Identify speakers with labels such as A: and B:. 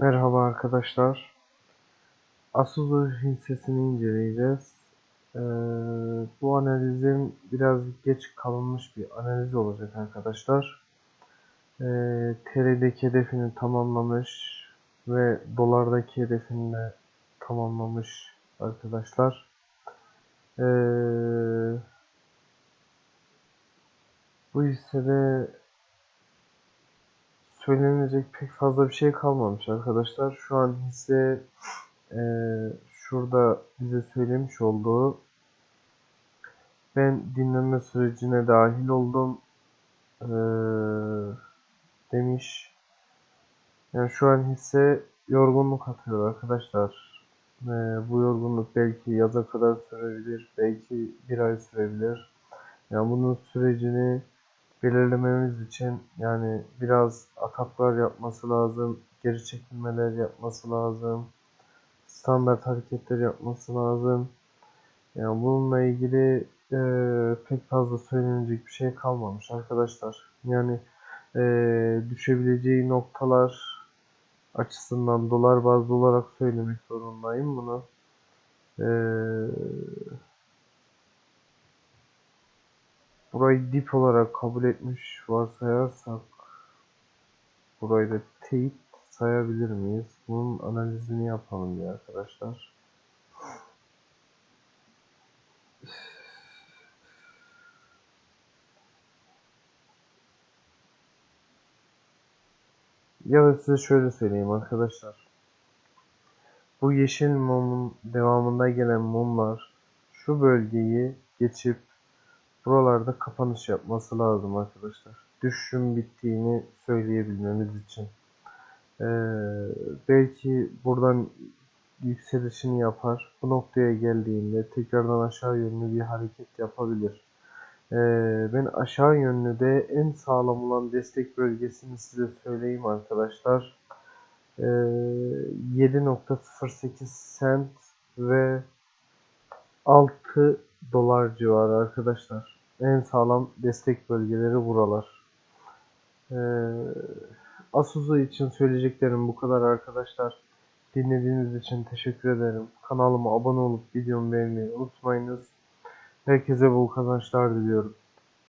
A: Merhaba arkadaşlar. Asuzu hissesini inceleyeceğiz. Ee, bu analizin biraz geç kalınmış bir analiz olacak arkadaşlar. Ee, TL'deki hedefini tamamlamış ve dolardaki hedefini de tamamlamış arkadaşlar. Ee, bu hissede söylenecek pek fazla bir şey kalmamış arkadaşlar. Şu an hisse e, şurada bize söylemiş olduğu ben dinlenme sürecine dahil oldum e, demiş. Yani şu an hisse yorgunluk atıyor arkadaşlar. E, bu yorgunluk belki yaza kadar sürebilir, belki bir ay sürebilir. Yani bunun sürecini belirlememiz için yani biraz ataklar yapması lazım, geri çekilmeler yapması lazım, standart hareketler yapması lazım. Yani bununla ilgili e, pek fazla söylenecek bir şey kalmamış arkadaşlar. Yani e, düşebileceği noktalar açısından dolar bazlı olarak söylemek zorundayım bunu. Eee burayı dip olarak kabul etmiş varsayarsak burayı da teyit sayabilir miyiz? Bunun analizini yapalım ya arkadaşlar. Ya da size şöyle söyleyeyim arkadaşlar. Bu yeşil mumun devamında gelen mumlar şu bölgeyi geçip buralarda kapanış yapması lazım arkadaşlar. Düşüşün bittiğini söyleyebilmemiz için. Ee, belki buradan yükselişini yapar. Bu noktaya geldiğinde tekrardan aşağı yönlü bir hareket yapabilir. Ee, ben aşağı yönlü de en sağlam olan destek bölgesini size söyleyeyim arkadaşlar. Ee, 7.08 cent ve 6 dolar civarı arkadaşlar. En sağlam destek bölgeleri buralar. Ee, Asuzu için söyleyeceklerim bu kadar arkadaşlar. Dinlediğiniz için teşekkür ederim. Kanalıma abone olup videomu beğenmeyi unutmayınız. Herkese bol kazançlar diliyorum.